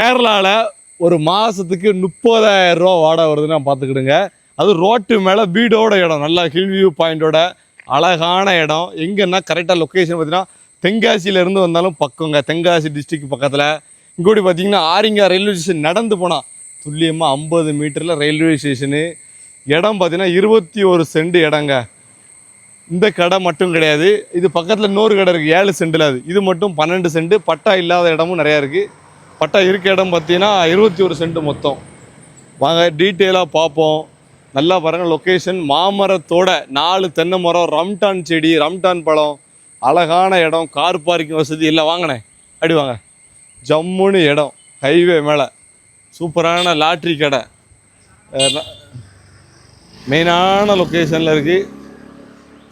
கேரளாவில் ஒரு மாதத்துக்கு முப்பதாயிரம் ரூபா வாடகை வருதுன்னா பார்த்துக்கிடுங்க. அது ரோட்டு மேலே வீடோட இடம். நல்லா ஹில் வியூ பாயிண்டோட அழகான இடம். எங்கன்னா கரெக்டாக லொக்கேஷன் பார்த்தீங்கன்னா தென்காசியிலேருந்து வந்தாலும் பக்கங்க. தென்காசி டிஸ்ட்ரிக்ட் பக்கத்தில். இங்கோடி பார்த்தீங்கன்னா ஆரிங்கா ரயில்வே ஸ்டேஷன் நடந்து போனால் துல்லியமாக ஐம்பது மீட்டரில் ரயில்வே ஸ்டேஷனு இடம் பார்த்தீங்கன்னா இருபத்தி ஒரு சென்ட் இடங்க. இந்த கடை மட்டும் கிடையாது. இது பக்கத்தில் இன்னொரு கடை இருக்குது ஏழு சென்டில் அது. இது மட்டும் பன்னெண்டு சென்ட் பட்டா இல்லாத இடமும் நிறையா இருக்குது பட்டா இருக்க இடம் பார்த்தீங்கன்னா இருபத்தி ஒரு சென்ட் மொத்தம். வாங்க டீட்டெயிலாக பார்ப்போம். நல்லா பாருங்க லொக்கேஷன் மாமரத்தோட நாலு தென்னை மரம் ரம்டான் செடி ரம்டான் பழம் அழகான இடம் கார் பார்க்கிங் வசதி. எல்லாம் வாங்கினேன் அடி வாங்க. ஜம்முன்னு இடம் ஹைவே மேலே. சூப்பரான லாட்ரி கடை. மெயினான லொக்கேஷனில் இருக்குது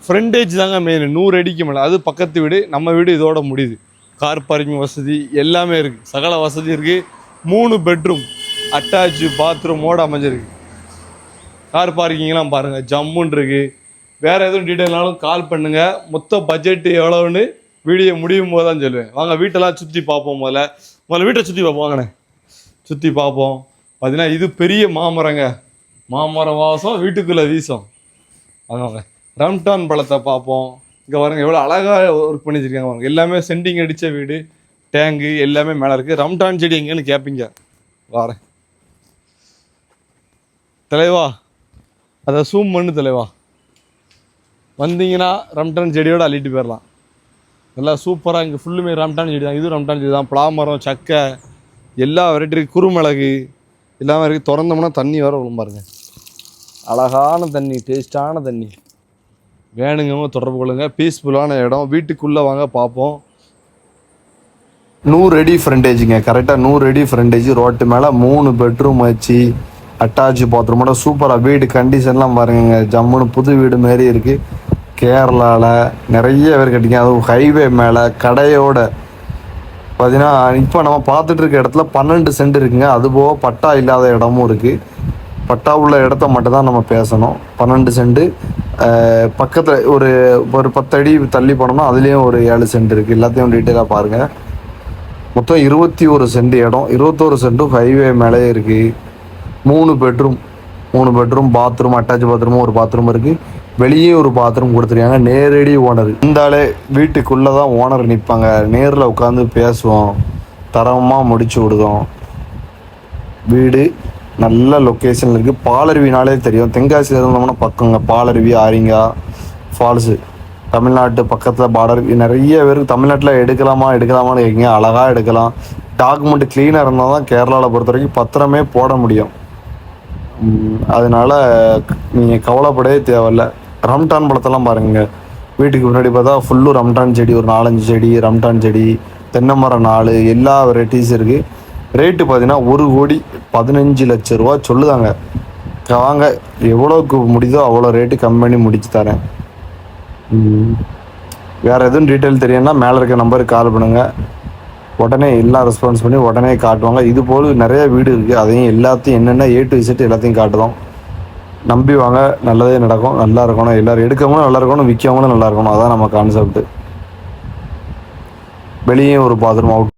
ஃப்ரண்டேஜ் தாங்க மெயின் நூறு அடிக்கு மேலே. அது பக்கத்து வீடு நம்ம வீடு இதோட முடியுது. கார் பார்க்கிங் வசதி எல்லாமே இருக்குது சகல வசதி இருக்குது மூணு பெட்ரூம் அட்டாச்சு பாத்ரூமோடு அமைஞ்சிருக்கு. கார் பார்க்கிங்லாம் பாருங்கள் ஜம்முன்னு இருக்குது வேறு எதுவும் டீட்டெயில்னாலும் கால் பண்ணுங்கள் மொத்த பட்ஜெட்டு எவ்வளோன்னு வீடியோ முடியும் போது தான் சொல்லுவேன். வாங்க வீட்டெல்லாம் சுற்றி பார்ப்போம் முதல்ல. முதல்ல வீட்டை சுற்றி பார்ப்போம் வாங்கண்ணே. சுற்றி பார்ப்போம். பார்த்தீங்கன்னா இது பெரிய மாமரங்க. மாமரம் வாசம் வீட்டுக்குள்ளே வீசும். வாங்க வாங்க. ரம்டான் பழத்தை பார்ப்போம். இங்கே பாருங்க எவ்வளோ அழகாக ஒர்க் பண்ணி வச்சுருக்காங்க பாருங்க. எல்லாமே சென்டிங் அடித்த வீடு டேங்கு எல்லாமே மேலே இருக்குது ரம்டான் செடி எங்கேன்னு கேட்பீங்க வாரேன் தலைவா அதை சூம் பண்ணு தலைவா. வந்தீங்கன்னா ரம்டான் செடியோடு அள்ளிட்டு போயிடலாம் நல்லா சூப்பராக இங்கே ஃபுல்லுமே ரம்டான் செடி தான். இது ரம்டான் செடி தான். பலாமரம் சக்கை எல்லா வெரைட்டி குறுமிளகு எல்லாமே இருக்குது திறந்தோம்னா தண்ணி வர விழும் பாருங்கள் அழகான தண்ணி டேஸ்டான தண்ணி. வேணுங்கவங்க தொடர்பு கொள்ளுங்க. பீஸ்ஃபுல்லான இடம். வீட்டுக்குள்ளே வாங்க பார்ப்போம். நூறு அடி ஃப்ரண்டேஜுங்க கரெக்டாக நூறு அடி ஃப்ரண்டேஜ் ரோட்டு மேலே மூணு பெட்ரூம் வச்சு அட்டாச் பாத்ரூமோட சூப்பராக வீடு கண்டிஷன்லாம் பாருங்க ஜம்முன்னு புது வீடு மாரி இருக்குது கேரளாவில் நிறைய பேர் கட்டிங்க. அதுவும் ஹைவே மேலே கடையோட. பார்த்தீங்கன்னா இப்போ நம்ம பார்த்துட்டு இருக்க இடத்துல பன்னெண்டு சென்ட் இருக்குங்க. அதுபோக பட்டா இல்லாத இடமும் இருக்குது பட்டா உள்ள இடத்த மட்டும்தான் நம்ம பேசணும். பன்னெண்டு சென்ட் பக்கத்தில் ஒரு ஒரு பத்தடி தள்ளி போனோம்னா அதுலேயும் ஒரு ஏழு சென்ட் இருக்குது எல்லாத்தையும் டீட்டெயிலாக பாருங்கள் மொத்தம் இருபத்தி ஒரு சென்ட் இடம். இருபத்தோரு சென்ட்டும் ஹைவே மேலே இருக்குது மூணு பெட்ரூம் மூணு பெட்ரூம் பாத்ரூம் அட்டாச் பாத்ரூமும் ஒரு பாத்ரூம் இருக்குது வெளியே ஒரு பாத்ரூம் கொடுத்துருக்காங்க. நேரடி ஓனர் இருந்தாலே வீட்டுக்குள்ளே தான் ஓனர் நிற்பாங்க நேரில் உட்காந்து பேசுவோம். தரமாக முடிச்சு விடுதோம். வீடு நல்ல லொக்கேஷன் இருக்குது பாலருவினாலே தெரியும். தென்காசியில் இருந்தோம்னா பக்கங்க. பாலருவி ஆரிங்கா ஃபால்ஸு தமிழ்நாட்டு பக்கத்தில் பார்டர் நிறைய பேர் தமிழ்நாட்டில் எடுக்கலாமா எடுக்கலாமான்னு கேட்குங்க. அழகாக எடுக்கலாம். டாக்குமெண்ட் க்ளீனாக இருந்தால் தான் கேரளாவில் பொறுத்த வரைக்கும் பத்திரமே போட முடியும். அதனால் நீங்கள் கவலைப்படவே தேவையில்ல. ரம்டான் பழத்தெல்லாம் பாருங்கள் வீட்டுக்கு முன்னாடி பார்த்தா ஃபுல்லும் ரம்டான் செடி ஒரு நாலஞ்சு செடி ரம்டான் செடி தென்னை மரம் நாலு எல்லா வெரைட்டிஸ் இருக்குது ரேட்டு பார்த்தீங்கன்னா ஒரு கோடி பதினஞ்சு லட்ச ரூபா சொல்லுதாங்க. வாங்க எவ்வளோக்கு முடியுதோ அவ்வளோ ரேட்டு கம்மி பண்ணி முடிச்சு தரேன். வேறு எதுவும் டீட்டெயில் தெரியும்னா மேலே இருக்க நம்பருக்கு கால் பண்ணுங்கள் உடனே எல்லாம் ரெஸ்பான்ஸ் பண்ணி உடனே காட்டுவாங்க. இது போல் நிறைய வீடு இருக்குது அதையும் எல்லாத்தையும் என்னென்ன ஏ டு இசட் எல்லாத்தையும் காட்டுவோம் நம்பி வாங்க நல்லதே நடக்கும். நல்லா இருக்கணும். எல்லோரும் எடுக்கவங்களும் நல்லா இருக்கணும். விற்கவங்களும் நல்லா இருக்கணும். அதான் நம்ம கான்செப்ட் வெளியே ஒரு பாத்ரூம் அவுட்